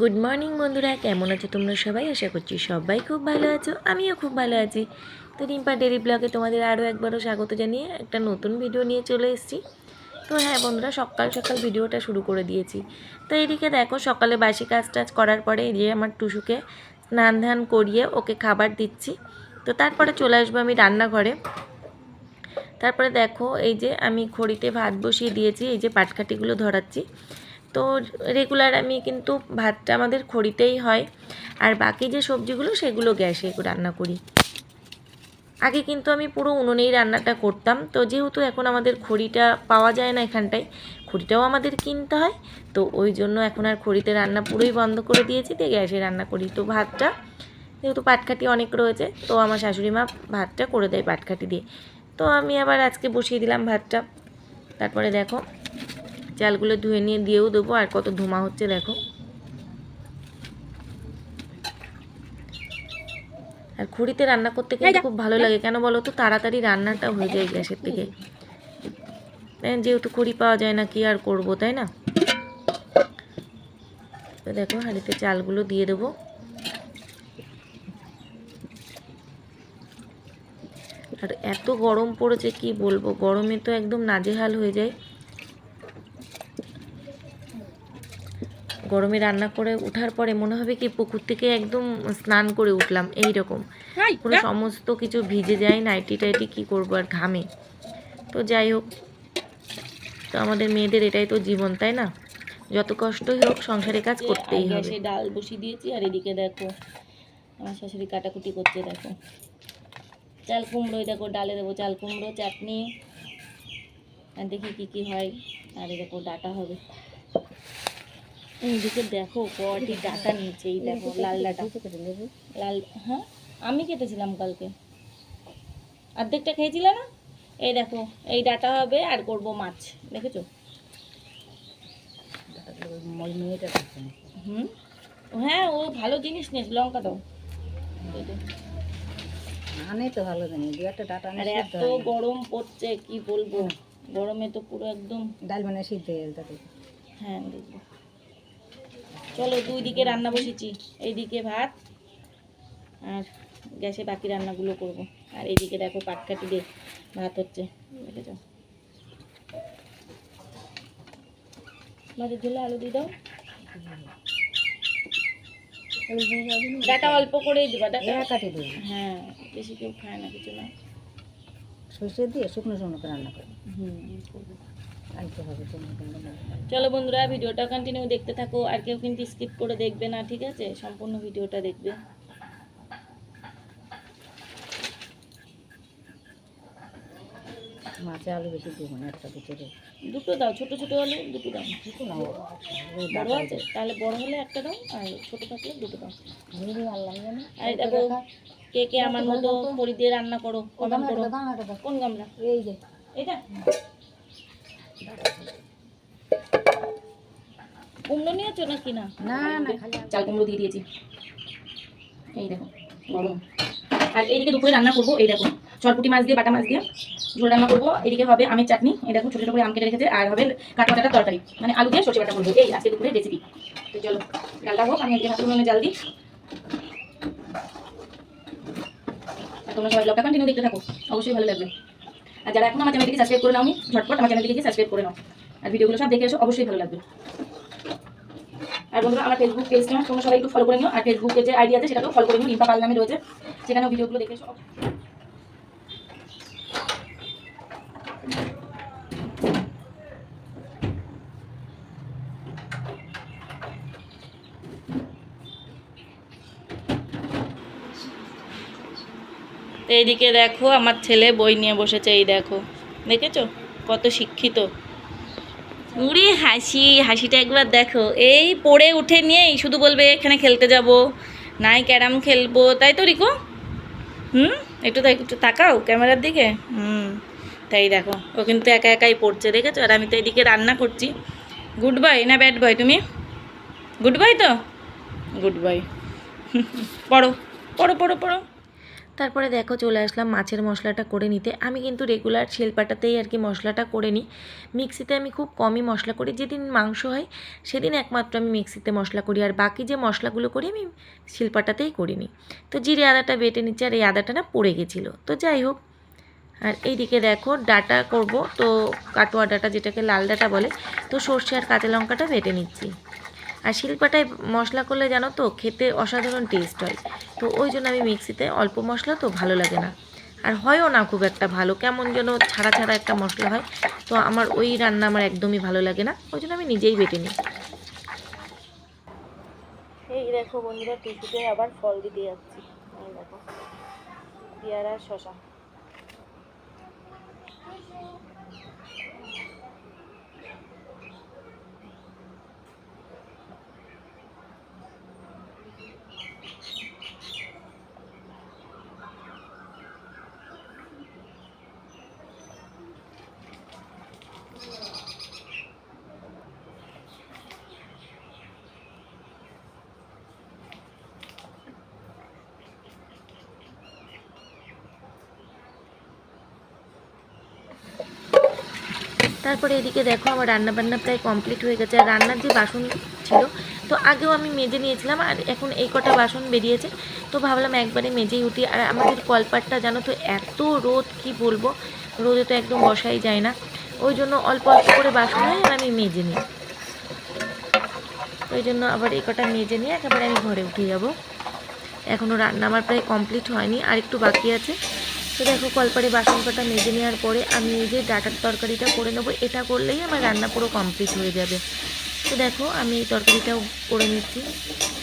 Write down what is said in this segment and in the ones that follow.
Good morning বন্ধুরা। কেমন আছো তোমরা সবাই? আশা করছি সবাই খুব ভালো আছো। আমিও খুব ভালো আছি। তো রিম্পা ডেলি ব্লগে তোমাদের আরও একবারও স্বাগত জানিয়ে একটা নতুন ভিডিও নিয়ে চলে এসেছি। তো হ্যাঁ বন্ধুরা, সকাল সকাল ভিডিওটা শুরু করে দিয়েছি। তো এদিকে দেখো, সকালে বাসি কাজ টাজ করার পরে এই যে আমার টুসুকে স্নান ধান করিয়ে ওকে খাবার দিচ্ছি। তো তারপরে চলে আসব আমি রান্নাঘরে। তারপরে দেখো, এই যে আমি খড়িতে ভাত বসিয়ে দিয়েছি, এই যে পাটকাঠিগুলো ধরাচ্ছি। তো রেগুলার আমি কিন্তু ভাতটা আমাদের খড়িতেই হয়। আর বাকি যে সবজিগুলো, সেগুলো গ্যাসে রান্না করি। আগে কিন্তু আমি পুরো উনুনেই রান্নাটা করতাম। তো যেহেতু এখন আমাদের খড়িটা পাওয়া যায় না এখানটায়, খড়িটাও আমাদের কিনতে হয়। তো ওই জন্য এখন আর খড়িতে রান্না পুরোই বন্ধ করে দিয়েছি, দিয়ে গ্যাসে রান্না করি। তো ভাতটা, যেহেতু পাটকাঠি অনেক রয়েছে, তো আমার শাশুড়ি মা ভাতটা করে দেয় পাটকাঠি দিয়ে। তো আমি আবার আজকে বসিয়ে দিলাম ভাতটা। তারপরে দেখো চালগুলো ধুয়ে নিয়ে দিয়েও দেবো আর কত ধোঁয়া হচ্ছে দেখো। আর খড়িতে রান্না করতে কিন্তু খুব ভালো লাগে কেন বলো তো? তাড়াতাড়ি রান্নাটা হয়ে যায় গ্যাসের থেকে। যেহেতু খড়ি পাওয়া যায় না কি আর করব তাই না? তো দেখো হাঁড়িতে চালগুলো দিয়ে দেবো। আর এত গরম পড়েছে কি বলব? গরমে তো একদম নাজেহাল হয়ে যায়। গরমে রান্না করে ওঠার পরে মনে হবে কি পুকুর থেকে একদম স্নান করে উঠলাম এই রকম পুরো সমস্ত কিছু ভিজে যায় নাইটি টাইটি কী করব আর ঘামে। তো যাই হোক তো আমাদের মেয়েদের এটাই তো জীবন তাই না? যত কষ্টই হোক সংসারে কাজ করতেই হবে। গ্যাসে ডাল বসিয়ে দিয়েছি আর এদিকে দেখো আমার শাশুড়ি কাটাকুটি করতে দেখো। চাল কুমড়ো দেখো ডালে দেবো চাল কুমড়ো চাটনি। আর দেখি কি কি হয় আর দেখো ডাটা হবে। এইদিকে দেখো কটি ডাটা নিয়েছে এই দেখো লাল ডাটা। লাল হ্যাঁ? আমি কেটেছিলাম কালকে। অর্ধেকটা খেয়েছিলে না? এই দেখো এই ডাটা হবে আর করব মাছ দেখেছ? হুম? হ্যাঁ ও ভালো জিনিস নিয়েছে লঙ্কা দাও। আনে তো ভালো জানি দু একটা ডাটা আর এত গরম পড়ছে কি বলব? গরমে তো পুরো একদম ডাল মানে সিদ্ধ হয়ে হ্যাঁ দেখব। চলো দুই দিকে রান্না বসেছি এইদিকে ভাত আর গ্যাসে বাকি রান্নাগুলো করব। আর এইদিকে দেখো পাটকাটি দিয়ে ভাত হচ্ছে দেখেছ? মাছের ঝোলে আলু দিয়ে দাও। ডাটা অল্প করেই দিবা ডাটা? কাটি দেবে। হ্যাঁ বেশি কেউ খায় না কিছু না। সর্ষে দিয়ে শুকনো শুকনো রান্না করে হুম চলো বন্ধুরা ভিডিওটা কন্টিনিউ দেখতে থাকো আর কেউ কিন্তু স্কিপ করে দেখবে না ঠিক আছে? সম্পূর্ণ ভিডিওটা দেখবে। মাছে আলু বেশি দেবো না একটা দেবো। দুটো দাও ছোট ছোট হলে দুটো দাও। দুটো না বড় আছে? তাহলে বড় হলে একটা দাও আর ছোট থাকলে দুটো দাও। আর দেখো কে কে আমার মতো পরি দিয়ে রান্না করো কমেন্ট করো। কোন গামলা? এই যে। এটা কুমড়ো নিয়েছো নাকি না? না না চাল কুমড়ো দিয়ে দিয়েছি। এই দেখো গরম। আর এইদিকে দুপুরে রান্না করব এই দেখো চটপুটি মাছ দিয়ে বাটা মাছ দিয়ে। ঝোল রান্না করব এদিকে হবে আমের চাটনি এই দেখো ছোটো ছোটো করে আম কেটে রেখেছে আর হবে কাঁচা বাটাটা তরকারি। মানে আলু দিয়ে সর্ষে বাটা করব এই আজকে দুপুরে রেসিপি তো চলো ডালটা হোক আমি এদিকে হাতে উনুনে জাল দিই। তোমরা সবাই ব্লগটা কন্টিনিউ দেখতে থাকো অবশ্যই ভালো লাগবে। আর যারা এখন আমার চ্যানেলটিকে সাবস্ক্রাইব করে নাও নি ঝটপট আমার চ্যানেলটিকে সাবস্ক্রাইব করে নাও। আর ভিডিওগুলো সব দেখে এসো, অবশ্যই ভালো লাগবে। আর বন্ধুরা, আমার ফেসবুক পেজটা তোমরা সবাই একটু ফলো করে নিও। আর ফেসবুকে যে আইডি আছে, সেটাকেও ফলো করে নিও রিম্পা পাল নামে রয়েছে। সেখানেও ভিডিওগুলো দেখে এসো। এইদিকে দেখো, আমার ছেলে বই নিয়ে বসেছে, এই দেখো। দেখেছ? কত শিক্ষিত। উড়ি হাসি, হাসিটা একবার দেখো। এই পড়ে উঠে নিয়েই শুধু বলবে, এখানে খেলতে যাব, নাই ক্যারাম খেলব। তাই তো, রিকো? হুম? একটু তাই, একটু তাকাও ক্যামেরার দিকে। হুম, তাই দেখো। ও কিন্তু একা একাই পড়ছে, দেখেছ? আর আমি তো এদিকে রান্না করছি। গুড বাই না ব্যাড বয় তুমি? গুড বাই তো? গুড বাই পড়ো পড়ো পড়ো পড়ো। তারপরে দেখো চলে আসলাম মাছের মশলাটা করে নিতে। আমি কিন্তু রেগুলার শিলপাটাতেই আর কি মশলাটা করে নিই। মিক্সিতে আমি খুব কমই মশলা করি। যেদিন মাংস হয়, সেদিন একমাত্র আমি মিক্সিতে মশলা করি। আর বাকি যে মশলাগুলো করি, আমি শিলপাটাতেই করি নিই। তো জিরে আদাটা বেটে নিচ্ছে আর এই আদাটা না পড়ে গেছিল। তো যাই হোক, আর এইদিকে দেখো ডাটা করব। তো কাটোয়া ডাটা যেটাকে লাল ডাটা বলে, তো সর্ষে আর কাঁচা লঙ্কাটা বেটে নিচ্ছি। আর শিলপাটায় মশলা করলে জানো তো খেতে অসাধারণ টেস্ট হয়। তো ওই জন্য আমি মিক্সিতে অল্প মশলা তো ভালো লাগে না। আর হয়ও না খুব একটা ভালো, কেমন যেন ছাড়া ছাড়া একটা মশলা হয়। তো আমার ওই রান্না আমার একদমই ভালো লাগে না, ওই জন্য আমি নিজেই বেটে নিই। এই দেখো বন্ধুরা, টিস্যুতে আবার ফল দিতে যাচ্ছি। এই দেখো, পেয়ারা শশা তারপরে এদিকে দেখো আমার রান্না বান্না প্রায় কমপ্লিট হয়ে গেছে, আর রান্নার যে বাসন ছিল, তো আগেও আমি মেজে নিয়েছিলাম, আর এখন এই কটা বাসন বেরিয়েছে। তো ভাবলাম একবারে মেজেই উঠি, আর আমাদের কলপাটটা জানো তো এত রোদ, কি বলব? রোদে তো একদম বসাই যায় না। ওই জন্য অল্প অল্প করে বাসন হয় আর আমি মেজে নিই। ওই জন্য আবার এই কটা মেজে নিয়ে একেবারে আমি ঘরে উঠে যাব। এখনও রান্না আমার প্রায় কমপ্লিট হয়নি, আর একটু বাকি আছে। তো দেখো কলপারে বাসন কাটা মেজে নেওয়ার পরে আমি এই যে ডাটার তরকারিটা করে নেব, এটা করলেই আমার রান্না পুরো কমপ্লিট হয়ে যাবে। তো দেখো, আমি এই তরকারিটাও করে নিচ্ছি।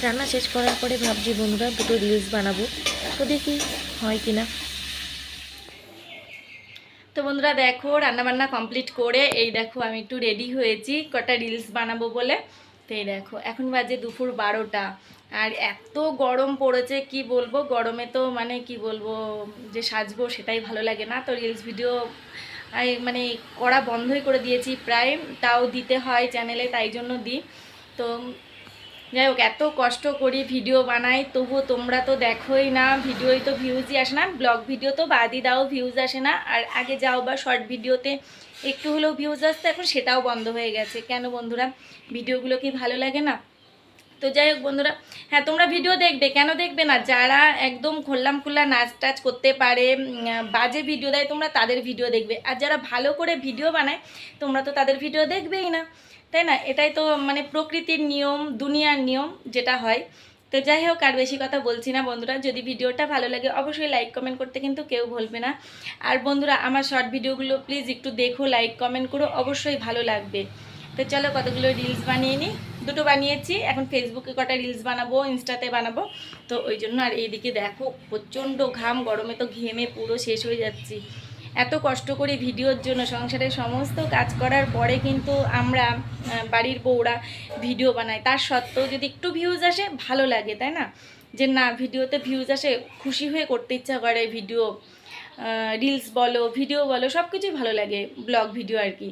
রান্না শেষ করার পরে ভাবছি, বন্ধুরা, দুটো রিলস বানাবো। তো দেখি হয় কি না তো বন্ধুরা, দেখো, রান্নাবান্না কমপ্লিট করে এই দেখো, আমি একটু রেডি হয়েছি। কটা রিলস বানাবো বলে। এই দেখো, এখন বাজে দুপুর বারোটা, আর এত গরম পড়েছে, কি বলব? গরমে তো মানে কি বলব, যে সাজবো সেটাই ভালো লাগে না। তো রিলস ভিডিও মানে করা বন্ধই করে দিয়েছি প্রায়, তাও দিতে হয় চ্যানেলে তাই জন্য দিই। তো যাই হোক এত কষ্ট করি ভিডিও বানাই তবুও তোমরা তো দেখোই না, ভিডিওই তো ভিউজই আসে না ব্লগ ভিডিও তো বাদই দাও ভিউজ আসে না, আর আগে যাও বা শর্ট ভিডিওতে একটু হলেও ভিউজ আসতো এখন সেটাও বন্ধ হয়ে গেছে। কেন বন্ধুরা, ভিডিওগুলো কি ভালো লাগে না? তো যাই হোক বন্ধুরা হ্যাঁ তোমরা ভিডিও দেখবে, কেন দেখবে না? যারা একদম খোল্লাম খুল্লা নাচ টাচ করতে পারে বাজে ভিডিও দেয়, তোমরা তাদের ভিডিও দেখবে। আর যারা ভালো করে ভিডিও বানায়, তোমরা তো তাদের ভিডিও দেখবেই না। তাই না? এটাই তো মানে প্রকৃতির নিয়ম, দুনিয়ার নিয়ম যেটা হয়। তো যাই হোক, আর বেশি কথা বলছি না বন্ধুরা। যদি ভিডিওটা ভালো লাগে, অবশ্যই লাইক কমেন্ট করতে কিন্তু কেউ ভুলবে না। আর বন্ধুরা, আমার শর্ট ভিডিওগুলো প্লিজ একটু দেখো লাইক কমেন্ট করো, অবশ্যই ভালো লাগবে। তো চলো, কতগুলো রিলস বানিয়ে নিই? দুটো বানিয়েছি। এখন ফেসবুকে কটা রিলস বানাবো ইনস্টাতে বানাবো। তো ওই জন্য আর এইদিকে দেখো, প্রচণ্ড ঘাম, গরমে তো ঘেমে পুরো শেষ হয়ে যাচ্ছি। এত কষ্ট করি ভিডিওর জন্য সংসারের সমস্ত কাজ করার পরে কিন্তু আমরা বাড়ির বউরা ভিডিও বানাই। তার সত্ত্বেও যদি একটু ভিউজ আসে, ভালো লাগে, তাই না? যে না, ভিডিওতে ভিউজ আসে, খুশি হয়ে করতে ইচ্ছা করে ভিডিও রিলস বলো ভিডিও বলো সব কিছুই ভালো লাগে ব্লগ ভিডিও আর কি।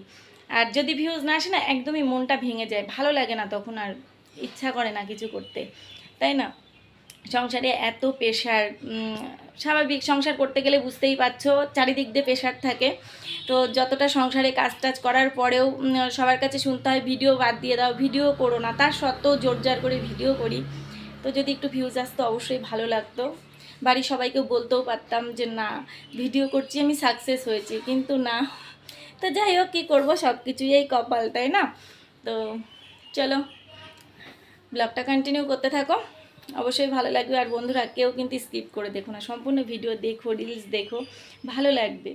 আর যদি ভিউজ না আসে না, একদমই মনটা ভেঙে যায়, ভালো লাগে না তখন আর ইচ্ছা করে না কিছু করতে, তাই না? সংসারে এত প্রেশার স্বাভাবিক সংসার করতে গেলে বুঝতেই পারছ, চারিদিক দিয়ে প্রেশার থাকে। তো যতটা সংসারে কাজ টাজ করার পরেও সবার কাছে শুনতে হয়, ভিডিও বাদ দিয়ে দাও, ভিডিও করো না। তার সত্ত্বেও জোর জোরজার করে ভিডিও করি। তো যদি একটু ভিউজ আসতো, অবশ্যই ভালো লাগতো। বাড়ির সবাইকে বলতেও পারতাম যে, না, ভিডিও করছি, আমি সাকসেস হয়েছি। কিন্তু না। তো যাই হোক, কী করব? সব কিছুই এই কপাল, তাই না? তো চলো ব্লগটা কন্টিনিউ করতে থাকো। অবশ্যই ভালো লাগবে। আর বন্ধুরা, কেউ কিন্তু স্কিপ করে দেখো না। সম্পূর্ণ ভিডিও দেখো রিলস দেখো, ভালো লাগবে।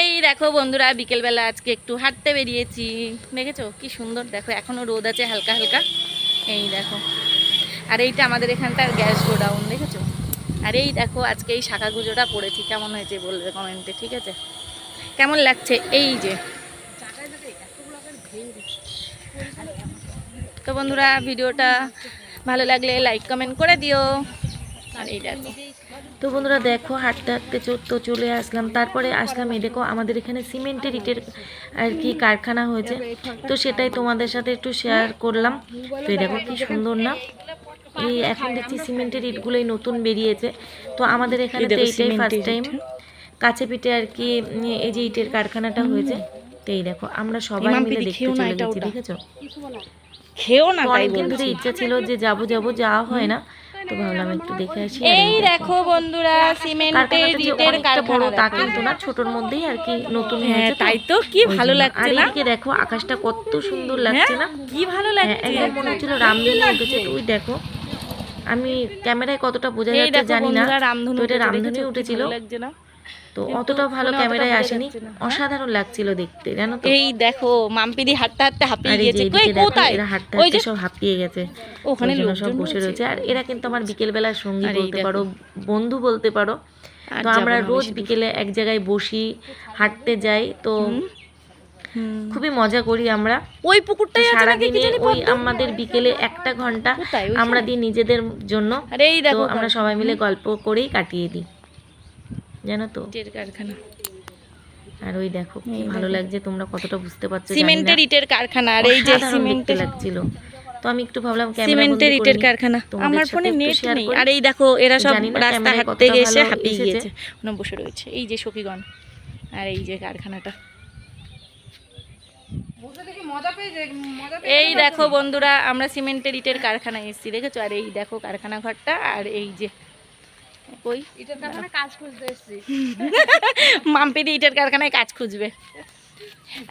এই দেখো বন্ধুরা, বিকেলবেলা আজকে একটু হাঁটতে বেরিয়েছি। দেখেছ? কি সুন্দর। দেখো এখনও রোদ আছে হালকা হালকা। এই দেখো। আর এইটা আমাদের এখানটার গ্যাস গোডাউন, দেখেছ? আর এই দেখো, আজকে এই শাখা গুজোটা পড়েছি। কেমন হয়েছে বলবে কমেন্টে ঠিক আছে? কেমন লাগছে? এই যে। তো বন্ধুরা ভিডিওটা ভালো লাগলে লাইক কমেন্ট করে দিও। আর এই দেখো। তো বন্ধুরা দেখো হাঁটতে হাঁটতে তো চলে আসলাম। তারপরে আসলাম এই দেখো আমাদের এখানে সিমেন্টের ইটের আর কি কারখানা হয়েছে। তো সেটাই তোমাদের সাথে একটু শেয়ার করলাম। তো এই দেখো কি সুন্দর না? এই এখন দেখছি সিমেন্টের ইটগুলোই নতুন বেরিয়েছে। তো আমাদের এখানে তো এইটাই ফার্স্ট টাইম কাছে পিঠে আর কি এই যে ইটের কারখানাটা হয়েছে। তো এই দেখো আমরা সবাই মিলে দেখতে চলে গেছি। দেখেছ? খেও না তাই বলছি। ইচ্ছা ছিল যে যাব যাব যাওয়া হয় না। তো ভাবলাম একটু দেখে আসি এই দেখো। বন্ধুরা সিমেন্টের ইটের কারখানা তা কিন্তু না ছোটর মধ্যেই আর কি নতুন হ্যাঁ হয়েছে তাই তো কি ভালো লাগছে আর না? এদিকে দেখো আকাশটা কত সুন্দর হ্যাঁ লাগছে না? কি ভালো হ্যাঁ, লাগছে। একদম মনে হচ্ছিল রামধনু উঠেছে। তো ওই দেখো আমি ক্যামেরায় কতটা বোঝা যাচ্ছে জানি না। রামধনু তো এটা রামধনু উঠেছিল। লাগছে না? তো অতটা ভালো ক্যামেরায় আসেনি। অসাধারণ লাগছিল দেখতে জানো তো। এই দেখো মাম্পিদি হাঁটতে হাঁটতে হাঁপিয়ে গেছে কই কোথায়? হাঁটতে হাঁটতে সব হাঁপিয়ে গেছে। ওখানে সব বসে রয়েছে। আর এরা কিন্তু আমার বিকেল বেলার সঙ্গী বলতে পারো বন্ধু বলতে পারো। তো আমরা রোজ বিকেলে এক জায়গায় বসি হাঁটতে যাই। তো। খুবই মজা করি আমরা। ওই পুকুরটাই সারাদিনে ওই আমাদের বিকেলে একটা ঘণ্টা আমরা দিই নিজেদের জন্য। আমরা সবাই মিলে গল্প করেই কাটিয়ে দিই। জানো তো? ইটের কারখানা। আর ওই দেখো কি ভালো লাগছে তোমরা কতটা বুঝতে পারছ সিমেন্টের ইটের কারখানা আর এই যে সিমেন্টের লাগছিল। তো আমি একটু ভাবলাম ক্যামেরা সিমেন্টের ইটের কারখানা। আমার ফোনে নেট নেই। আর এই দেখো এরা সব রাস্তা হাঁটতে গেছে ভালো হাঁপিয়ে গিয়েছে। ওখানে বসে রয়েছে। এই যে সখীগণ আর এই যে কারখানাটা। এই দেখো বন্ধুরা আমরা সিমেন্টের ইটের কারখানায় এসেছি দেখেছ? আর এই দেখো কারখানা ঘরটা আর এই যে কই? ইটের কারখানা কাজ খুঁজতে এসেছি। মাম্পিদি ইটের কারখানায় কাজ খুঁজবে।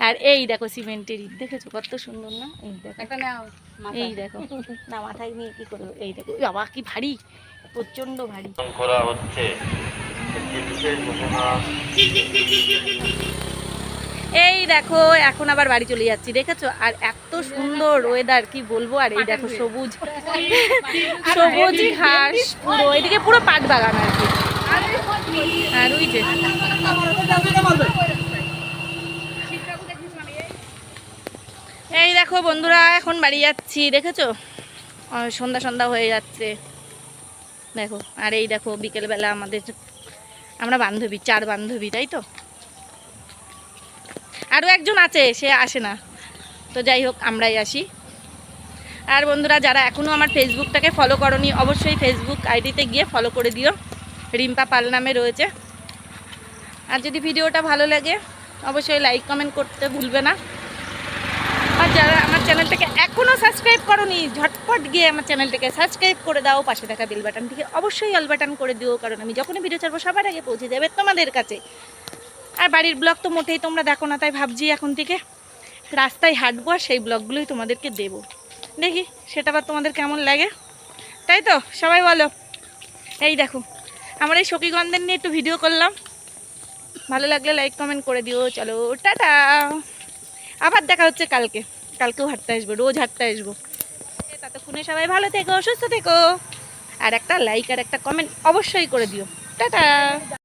আর এই দেখো সিমেন্টের ইট দেখেছ কত সুন্দর না? এই দেখো। এই দেখো। না মাথায় নিয়ে কি করব? এই দেখো। বাবা কি ভারী প্রচণ্ড ভারী। করা হচ্ছে এই দেখো এখন আবার বাড়ি চলে যাচ্ছি দেখেছ? আর এত সুন্দর ওয়েদার কি বলব? আর এই দেখো সবুজ। সবুজ ঘাস পুরো এদিকে পুরো পাট বাগান আর কি। আর ওই যে এই দেখো বন্ধুরা এখন বাড়ি যাচ্ছি দেখেছ? সন্ধ্যা সন্ধ্যা হয়ে যাচ্ছে। দেখো আর এই দেখো বিকেলবেলা আমাদের আমরা বান্ধবী চার বান্ধবী তাই তো? আরও একজন আছে সে আসে না। তো যাই হোক, আমরাই আসি। আর বন্ধুরা, যারা এখনও আমার ফেসবুকটাকে ফলো করনি, অবশ্যই ফেসবুক আইডিতে গিয়ে ফলো করে দিও। রিম্পা পাল নামে রয়েছে। আর যদি ভিডিওটা ভালো লাগে, অবশ্যই লাইক কমেন্ট করতে ভুলবে না। আর যারা আমার চ্যানেলটাকে এখনও সাবস্ক্রাইব করনি, ঝটপট গিয়ে আমার চ্যানেলটাকে সাবস্ক্রাইব করে দাও। পাশে থাকা বেল বাটনটিকে অবশ্যই অল বাটন করে দিও, কারণ আমি যখনই ভিডিও ছাড়বো, সবার আগে পৌঁছে যাবে তোমাদের কাছে। আর বাড়ির ব্লগ তো মোটেই তোমরা দেখো না, তাই ভাবছি এখন থেকে রাস্তায় হাঁটবো আর সেই ব্লগগুলোই তোমাদেরকে দেবো। দেখি সেটা আবার তোমাদের কেমন লাগে? তাই তো? সবাই বলো। এই দেখো, আমার এই সখীগন্ধের নিয়ে একটু ভিডিও করলাম। ভালো লাগলে লাইক কমেন্ট করে দিও। চলো, টাটা। আবার দেখা হচ্ছে কালকে। কালকেও হাঁটতে আসব, রোজ হাঁটতে আসব। ততক্ষণে সবাই ভালো থেকো, সুস্থ থেকো। আর একটা লাইক আর একটা কমেন্ট অবশ্যই করে দিও। টাটা।